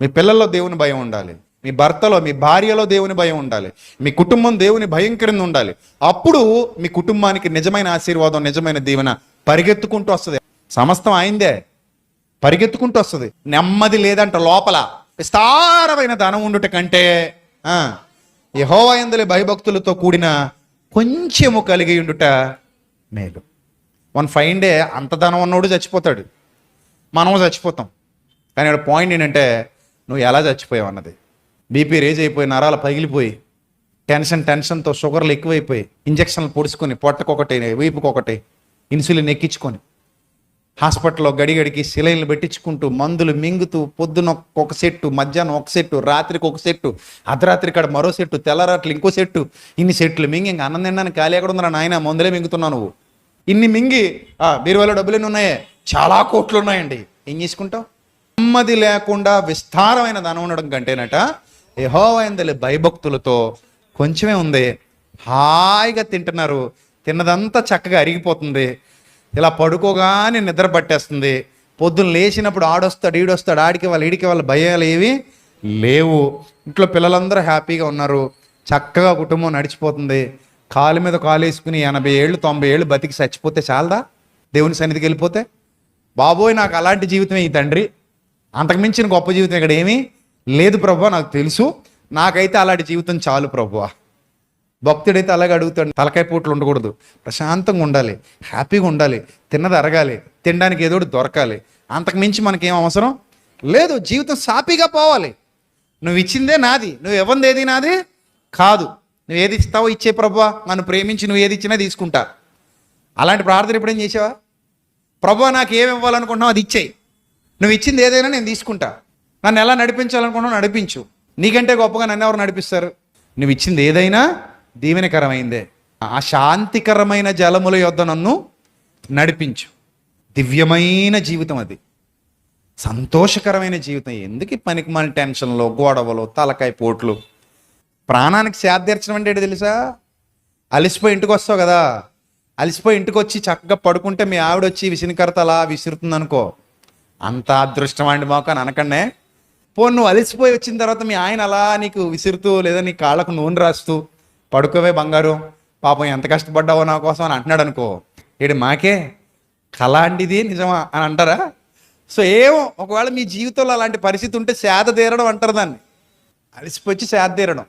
మీ పిల్లల్లో దేవుని భయం ఉండాలి. మీ భర్తలో మీ భార్యలో దేవుని భయం ఉండాలి. మీ కుటుంబం దేవుని భయం క్రింద ఉండాలి. అప్పుడు మీ కుటుంబానికి నిజమైన ఆశీర్వాదం నిజమైన దీవెన పరిగెత్తుకుంటూ వస్తుంది. సమస్తం అయిందే. పరిగెత్తుకుంటూ వస్తుంది. నెమ్మది లేదంట లోపల. విస్తారమైన ధనం ఉండుట కంటే యహోవాయందలి భయభక్తులతో కూడిన కొంచెము కలిగి ఉండుట మేలు. వన్ ఫైన్ డే అంత ధనం ఉన్నోడు చచ్చిపోతాడు. మనము చచ్చిపోతాం. కానీ ఇక్కడ పాయింట్ ఏంటంటే నువ్వు ఎలా చచ్చిపోయావు అన్నది. బీపీ రేజ్ అయిపోయి నరాలు పగిలిపోయి టెన్షన్ టెన్షన్తో షుగర్లు ఎక్కువైపోయి ఇంజక్షన్లు పొడుచుకొని పొట్టకొకటి వీపుకొకటి ఇన్సులిన్ ఎక్కించుకొని హాస్పిటల్లో గడిగడికి సిలైన్లు పెట్టించుకుంటూ మందులు మింగుతూ పొద్దున ఒక సెట్టు మధ్యాహ్నం ఒక సెట్టు రాత్రికి ఒక సెట్టు అర్ధరాత్రి కాడ మరో సెట్టు తెల్లరాట్లు ఇంకో సెట్టు ఇన్ని సెట్లు మింగి ఇంకా అన్నం తినడానికి ఖాళీ ఎక్కడ ఉందా నాయన మందులే మింగుతున్నావు నువ్వు. ఇన్ని మింగి బీరువాలో డబ్బులు ఎన్ని ఉన్నాయే? చాలా కోట్లు ఉన్నాయండి. ఏం చేసుకుంటావు? నెమ్మది లేకుండా విస్తారమైన ధనం ఉండడం కంటేనట యహోవైందలి భయభక్తులతో కొంచెమే ఉంది. హాయిగా తింటున్నారు. తిన్నదంతా చక్కగా అరిగిపోతుంది. ఇలా పడుకోగానే నిద్ర పట్టేస్తుంది. పొద్దున్న లేచినప్పుడు ఆడొస్తాడు ఈడొస్తాడు ఆడికి వాళ్ళు ఈడికి వాళ్ళ భయాలు ఏవి లేవు. ఇంట్లో పిల్లలందరూ హ్యాపీగా ఉన్నారు. చక్కగా కుటుంబం నడిచిపోతుంది. కాలు మీద కాలు వేసుకుని ఎనభై ఏళ్ళు తొంభై ఏళ్ళు బతికి చచ్చిపోతే చాలదా? దేవుని సన్నిధికి వెళ్ళిపోతే? బాబోయ్ నాకు అలాంటి జీవితమే ఈ తండ్రి. అంతకుమించిన గొప్ప జీవితం ఇక్కడ ఏమీ లేదు ప్రభు నాకు తెలుసు. నాకైతే అలాంటి జీవితం చాలు ప్రభు భక్తుడైతే అలాగే అడుగుతాడు తలకాయ పూట్లు ఉండకూడదు. ప్రశాంతంగా ఉండాలి హ్యాపీగా ఉండాలి తిన్నది అరగాలి తినడానికి ఏదో దొరకాలి. అంతకుమించి మనకేం అవసరం లేదు. జీవితం సాపీగా పోవాలి. నువ్వు ఇచ్చిందే నాది నువ్వు ఇవ్వంది ఏది నాది? కాదు. నువ్వు ఏది ఇస్తావో ఇచ్చే ప్రభువా నన్ను ప్రేమించి నువ్వు ఏది ఇచ్చినా తీసుకుంటా. అలాంటి ప్రార్థన ఇప్పుడేం చేసావా? ప్రభు నాకు ఏమి ఇవ్వాలనుకుంటున్నావు అది ఇచ్చేయి. నువ్వు ఇచ్చింది ఏదైనా నేను తీసుకుంటా. నన్ను ఎలా నడిపించాలనుకుంటున్నావు నడిపించు. నీకంటే గొప్పగా నన్ను ఎవరు నడిపిస్తారు? నువ్వు ఇచ్చింది ఏదైనా దీవెనకరమైందే. ఆ శాంతికరమైన జలముల యొద్ద నన్ను నడిపించు. దివ్యమైన జీవితం అది. సంతోషకరమైన జీవితం. ఎందుకు పనికి మన టెన్షన్లో గొడవలు తలకాయ పోట్లు? ప్రాణానికి సేదీర్చడం అంటే తెలుసా? అలిసిపోయి ఇంటికి వస్తావు కదా. అలిసిపోయి ఇంటికి వచ్చి చక్కగా పడుకుంటే మీ ఆవిడ వచ్చి విసినికరత అలా విసురుతుంది అనుకో అంత అదృష్టం అండి మాకు అని అనకండే. పో నువ్వు అలిసిపోయి వచ్చిన తర్వాత మీ ఆయన అలా నీకు విసురుతూ లేదా నీ కాళ్ళకు నూనె రాస్తూ పడుకోవే బంగారు పాపం ఎంత కష్టపడ్డావో నా కోసం అని అంటున్నాడు అనుకో ఏడు మాకే కలాంటిది నిజమా అని అంటారా? సో ఏమో ఒకవేళ మీ జీవితంలో అలాంటి పరిస్థితి ఉంటే సేద తీరడం అంటారు దాన్ని. అలసిపోయి సేద తీరడం.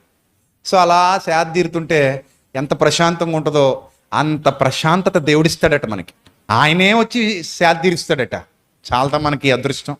సో అలా సేద తీరుతుంటే ఎంత ప్రశాంతంగా ఉంటుందో అంత ప్రశాంతత దేవుడిస్తాడట మనకి. ఆయనే వచ్చి సేద తీరుస్తాడట. చాలా మనకి అదృష్టం?